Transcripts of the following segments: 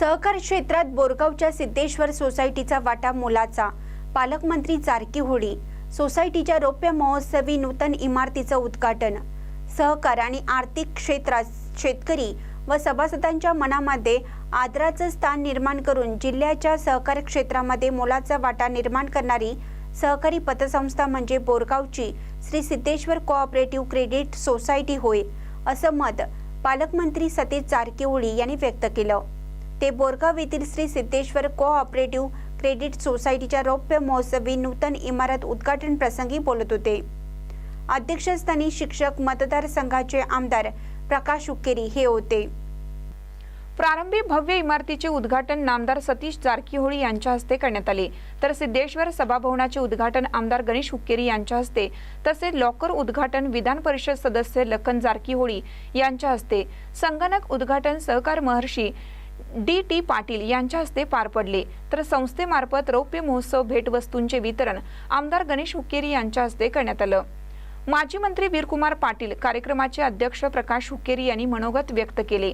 सहकार क्षेत्रात बोरगावच्या सिद्धेश्वर सोसायटीचा वाटा मोलाचा. पालकमंत्री चारकी होळी. सोसायटीच्या रौप्य महोत्सवी नूतन इमारतीचं उद्घाटन. सहकार आणि आर्थिक क्षेत्रात शेतकरी व सभासदांच्या मनामध्ये आदराचं स्थान निर्माण करून जिल्ह्याच्या सहकार क्षेत्रामध्ये मोलाचा वाटा निर्माण करणारी सहकारी पतसंस्था म्हणजे बोरगावची Shri Siddheshwar cooperative credit society होय असं मत पालकमंत्री सतीश जारकिहोळी यांनी व्यक्त केलं. ते बोरगाव येथील श्री सिद्धेश्वर कोऑपरेटिव्ह क्रेडिट सोसायटीच्या रौप्य महोत्सवी नूतन इमारत उद्घाटन प्रसंगी बोलत होते. अध्यक्षस्थानी शिक्षक मतदारसंघाचे आमदार प्रकाश उकेरी हे होते. प्रारंभी भव्य इमारतीचे उद्घाटन नामदार सतीश जारकीहोळी यांच्या हस्ते करण्यात आले. तर सिद्धेश्वर सभाभवनाचे उद्घाटन आमदार गणेश हुक्केरी यांच्या हस्ते तसेच लॉकर उद्घाटन विधान परिषद सदस्य लखन जारकीहोळी यांच्या हस्ते. संगणक उद्घाटन सहकार महर्षी डी टी पाटील यांच्या हस्ते पार पडले. तर संस्थेमार्फत रौप्य महोत्सव भेटवस्तूंचे वितरण आमदार गणेश हुक्केरी यांच्या हस्ते करण्यात आलं. माजी मंत्री वीरकुमार पाटील कार्यक्रमाचे अध्यक्ष प्रकाश हुक्केरी यांनी मनोगत व्यक्त केले.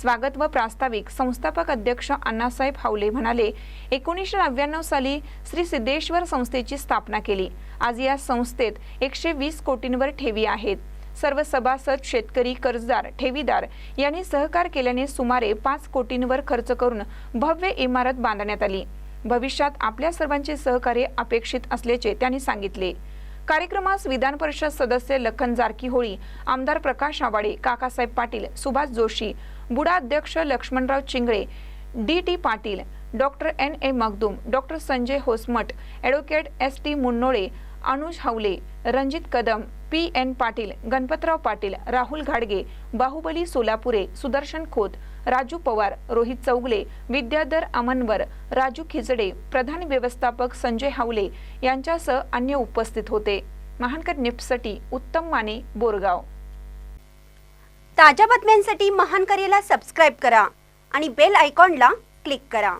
स्वागत व प्रास्ताविक संस्थापक अध्यक्ष अण्णासाहेब हावले म्हणाले एकोणीसशे नव्याण्णव साली श्री सिद्धेश्वर संस्थेची स्थापना केली. आज या संस्थेत एकशे वीस कोटींवर ठेवी आहेत. सर्व सभासद शेतकरी कर्जदार ठेवीदार यांनी सहकार केल्याने सुमारे पाच कोटींवर खर्च करून भव्य इमारत बांधण्यात आली. भविष्यात आपल्या सर्वांचे सहकार्य अपेक्षित असल्याचे त्यांनी सांगितले. कार्यक्रमास विधान परिषद सदस्य लखन जारकीहोळी आमदार प्रकाश आवाडे काकासाहेब पाटील सुभाष जोशी बुडा अध्यक्ष Laxmanrao Chingale D T Patil doctor N A Magdum doctor Sanjay Hosamath advocate S T Munnole Anuj Havale Ranjit Kadam P N Patil Ganpatrao Patil Rahul घाडगे बाहुबली सोलापुरे सुदर्शन खोत राजू पवार रोहित चौगले विद्याधर अमनवर राजू खिचडे प्रधान व्यवस्थापक संजय हावले यांच्यासह अन्य उपस्थित होते. महानकर निफ्टसाठी उत्तम माने बोरगाव. ताज्या बातम्यांसाठी महानकरेला सबस्क्राईब करा आणि बेल आयकॉनला क्लिक करा.